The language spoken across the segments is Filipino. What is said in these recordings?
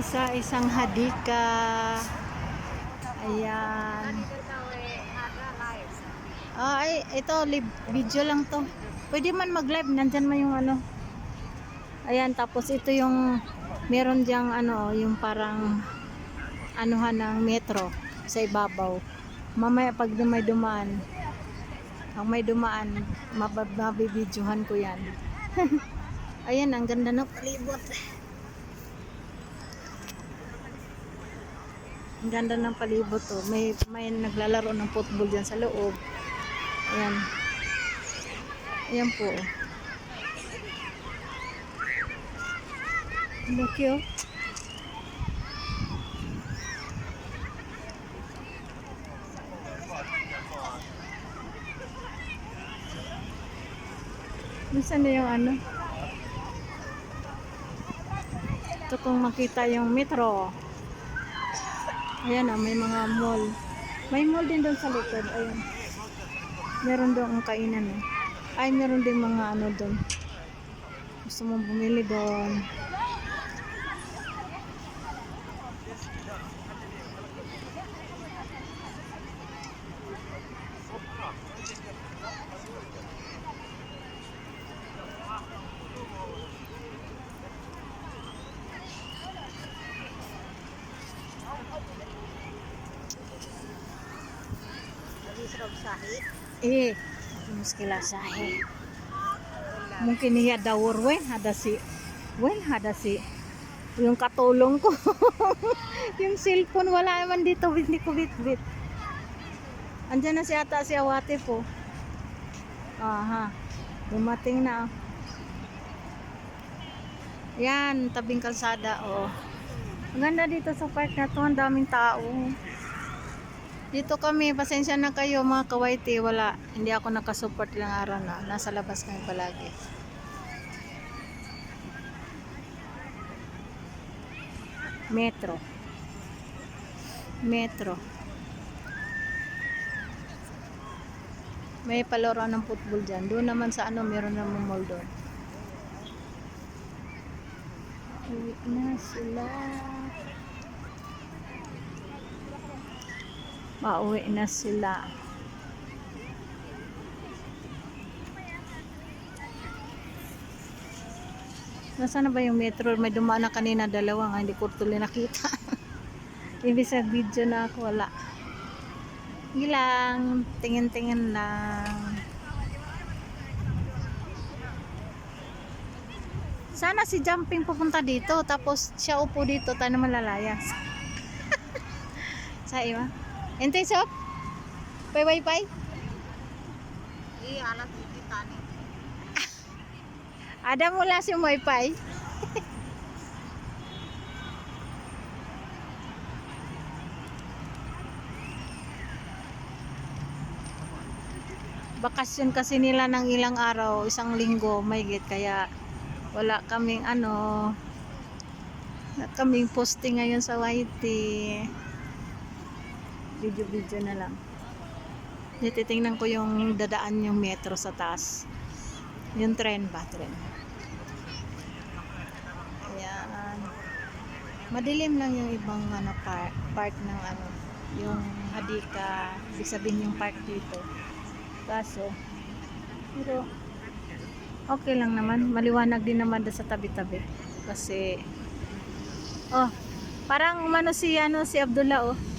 sa isang hadika. Ayan. Ah, ay, ito, live, video lang to. Pwede man mag-live, nandyan man yung ano. Ayan, tapos ito yung, meron diyang ano, yung parang, anuhan ng metro sa ibabaw. Mamaya pag may dumaan, pag may dumaan, mabab- mabibidyohan ko yan. Ayan, ang ganda ng palibot. Ang ganda ng palibot to. May, may naglalaro ng football dyan sa loob. Ayan. Ayan po. Look yun. Nasaan na yung ano? Ito kung makita yung metro. Ayan ah, may mga mall. May mall din doon sa likod. Ayan. Meron doon ang kainan eh. Ay, meron din mga ano doon. Gusto mong bumili doon. Eh, muskila sahi. Mungkin niya dawor wen hada si wen hada si yung katulong ko. yung cellphone wala naman dito hindi ko bit bit. Andiyan na si ata si Awate po. Aha. Dumating na. Yan, tabing kalsada, oh. Ang ganda dito sa park na to, ang daming tao. Dito kami, pasensya na kayo mga kawaiti, wala. Hindi ako nakasupport ilang araw na. Nasa labas kami palagi. Metro. Metro. May palaro ng football dyan. Doon naman sa ano, meron naman mall doon. Uwi na sila. Pauwi na sila. Nasaan na ba yung metro? May dumaan na kanina dalawa nga, hindi ko tuloy nakita. Ibig video na ako, wala. Ilang, tingin-tingin lang. Sana si Jumping pupunta dito, tapos siya upo dito, tayo naman lalayas. Sa iba. Wifi? Iya, alat kita nih. Ada mula si wifi. Bakasyon kasi nila ng ilang araw, isang linggo, may git kaya wala kaming ano kaming posting ngayon sa YT video video na lang. Titingnan ko yung dadaan yung metro sa taas. Yung tren ba tren? Ayan. Madilim lang yung ibang ano part, part ng ano yung hadika. Ibig sabihin yung park dito. Kaso pero okay lang naman. Maliwanag din naman sa tabi-tabi. Kasi oh parang umano si ano si Abdullah oh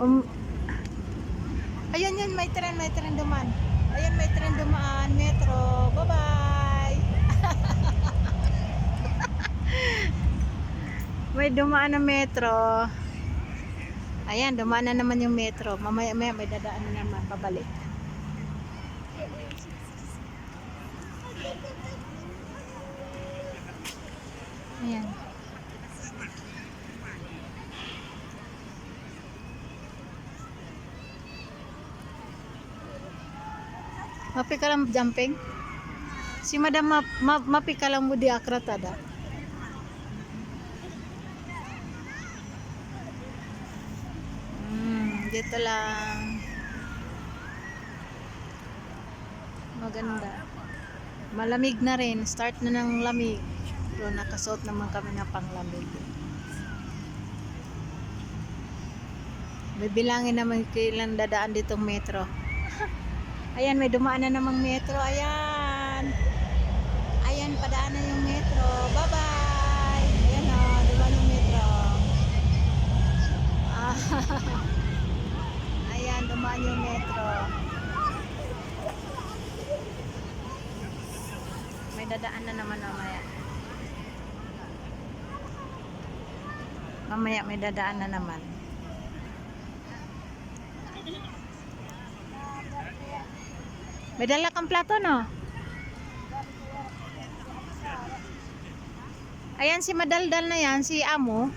um, ayun yun may tren may tren dumaan. Ayun may tren dumaan metro. Bye bye may dumaan na metro. Ayan dumaan na naman yung metro. Mamaya maya may dadaan na naman pabalik. Ayan. Mapi lang jumping? Si madam ma, ma, mapi lang mo di akratada. Hmm, dito lang. Maganda. Malamig na rin. Start na ng lamig. Pero nakasuot naman kami na panglamig. Bibilangin naman kailan dadaan ditong metro. Ayan, may dumaan na namang metro. Ayan. Ayan, padaan na yung metro. Bye-bye. Ayan o, dumaan yung metro. Ah, Ayan, dumaan yung metro. May dadaan na naman mamaya. Mamaya may dadaan na naman. May dala kang plato, no? Ayan si Madaldal na yan, si Amo.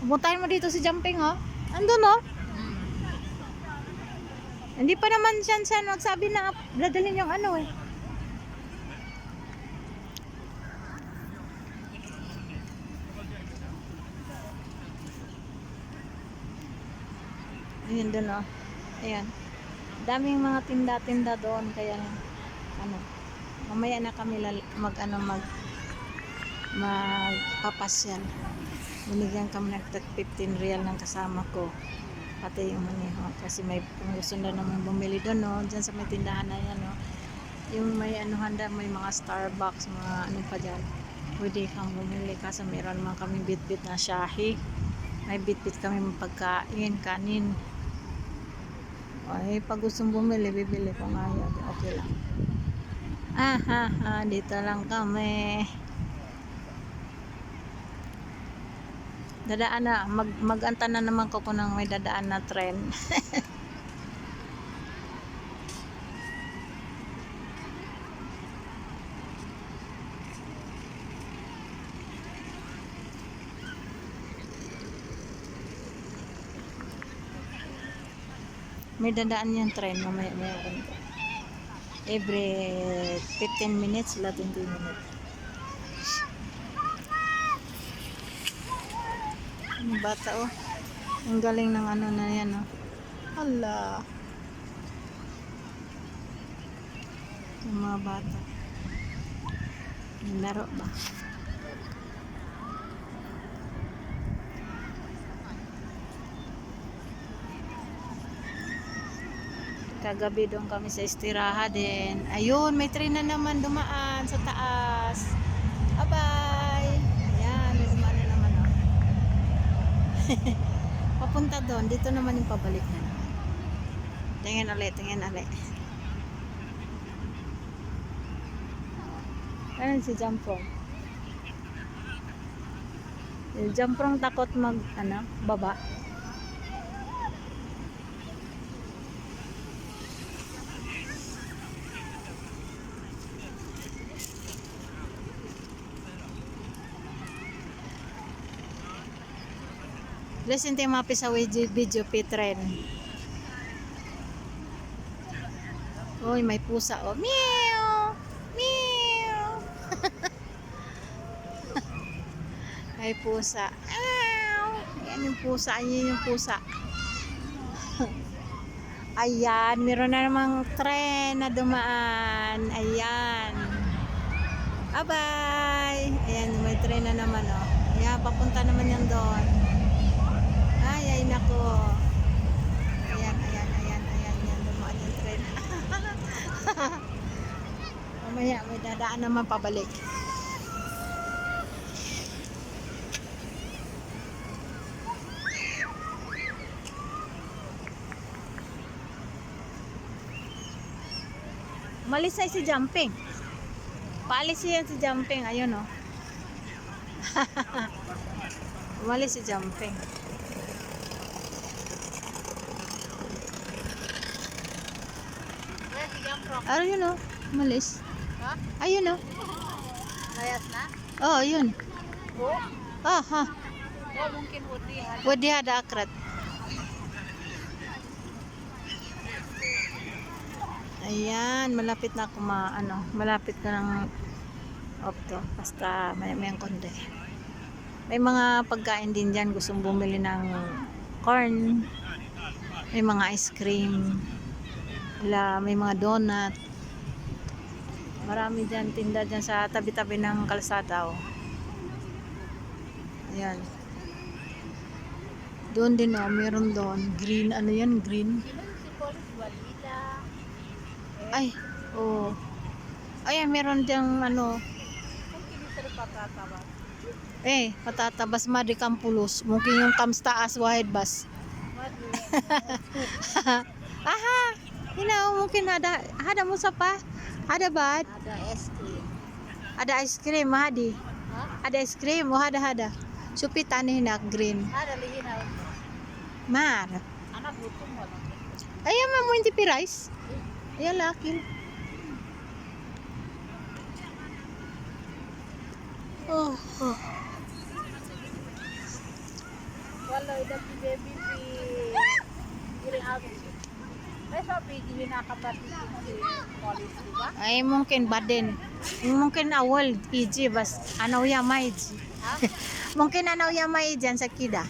Pumuntahin mo dito si Jumping, oh. Andun, oh. Hindi pa naman siya siya nagsabi na dadalhin yung ano, eh. Ayun doon, oh. Ayan. Daming mga tinda-tinda doon, kaya, ano, mamaya na kami mag, ano, mag, magpapasyal. Binigyan kami ng tag 15 real ng kasama ko. Pati yung maniho. Kasi may kung gusto na naman bumili doon, no? Diyan sa may tindahan na yan, no? Yung may ano handa, may mga Starbucks, mga ano pa dyan. Pwede kang bumili kasi meron naman kami bit-bit na shahi. May bit-bit kami pagkain, kanin. Ay, pag gustong bumili, bibili ko nga yan. Okay lang. Ah, ha, ha, dito lang kami. Dadaan na, mag, maganta na naman ko kung may dadaan na tren. may dadaan yung tren mamaya maya ganito. Every 15 minutes, sila 20 minutes. Yung bata oh. Ang galing ng ano na yan oh. Hala. Yung mga bata. Laro ba? Kagabi doon kami sa istiraha din. Ayun, may train na naman dumaan sa taas. Bye-bye. Ayan, may dumaan na naman oh. Papunta doon, dito naman yung pabalik na naman. Tingin ulit, tingin ulit. Ayun si Jamprong. Si takot mag, ano, baba. Listen tayo mapi sa video, pitren. Uy, may pusa oh. Meow! Meow! may pusa. Meow! Ayan yung pusa. Ayan yung pusa. Ayan, meron na namang tren na dumaan. Ayan. Bye-bye! Ayan, may tren na naman oh. Ayan, papunta naman yan doon. Ay, nako. Ayan, ayan, ayan, ayan, ayan. Dumaan yung tren. Mamaya, may dadaan naman pabalik. Malis na si Jumping. Paalis yan si Jumping. Ayun, oh. Umalis si Jumping. Si Jampro? Ayun oh, malis. Ha? Ayun oh. Layas na? Oh, ayun. Oh? Ah, ha. Oh, mungkin ada. Pwede ada akrat. Ayan, malapit na ako ma, ano, malapit ka ng opto. Basta may may konti. May mga pagkain din dyan. Gustong bumili ng corn. May mga ice cream. Wala, may mga donut. Marami dyan tinda dyan sa tabi-tabi ng kalsada. Oh. Yan. Doon din oh, meron doon. Green, ano yan? Green. Ay, oo. Oh. Ay, meron diyang ano, eh, patatabas ma di kampulos. Mungkin yung kamstaas wahid bas. Aha! Hinaw, mungkin ada, ada mo sa pa? Ada ba? Ada es krim. Ada ice cream, mahadi. Ha? Ada ice cream, oh, ada ada. Supitan ni na green. Ada lihinaw. Mar. Anak gutom lang. Ayan mo hindi rice. Ayan laki. Oh, oh. Wala, ida baby. Giring ako. Hindi nakabati si Police, di ba? Ay mungkin badin. Mungkin awal iji bas anaw ya maiji. Ha? Mungkin anaw ya mai dyan sa kida.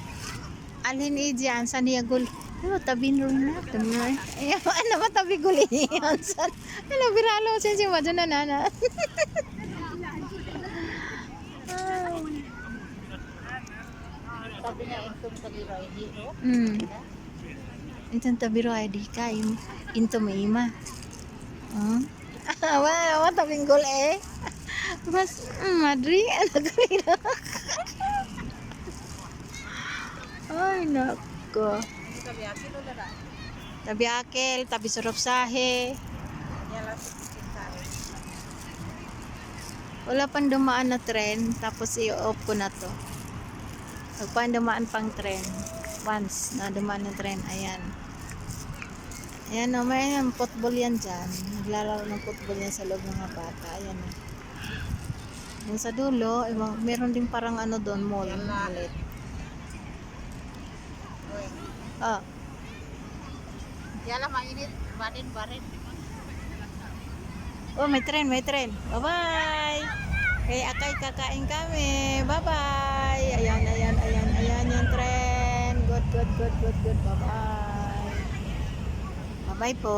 Alhin iji an sa niya gul. Ano tabi rin na. Tabi na. Ay ano ba tabi gul yan san. Ano biralo siya si Majo na nana. Sabi niya, intum sa giroy, hero. Hmm. Intan tabiro ay di ka into maima. Hmm? Wa wa tabing gol eh. Mas madri anak ko. Ay nako. Tabi akel, tabi surup sahe. Wala pang dumaan na tren, tapos i-off ko na to. Pag dumaan pang tren, once na dumaan na tren, ayan. Ayan o, may ayan, football yan dyan. Naglalaro ng football yan sa loob ng mga bata. Ayan o. Yung sa dulo, ewan, meron din parang ano doon, mall. Yan na. Ulit. Ah, Yan lang, mainit. Barin, barin. oh, may tren, may tren. Bye-bye! Kay Akay kakain kami. Bye-bye! Ayan, ayan, good, good, good, good. Bye-bye! Bye-bye po!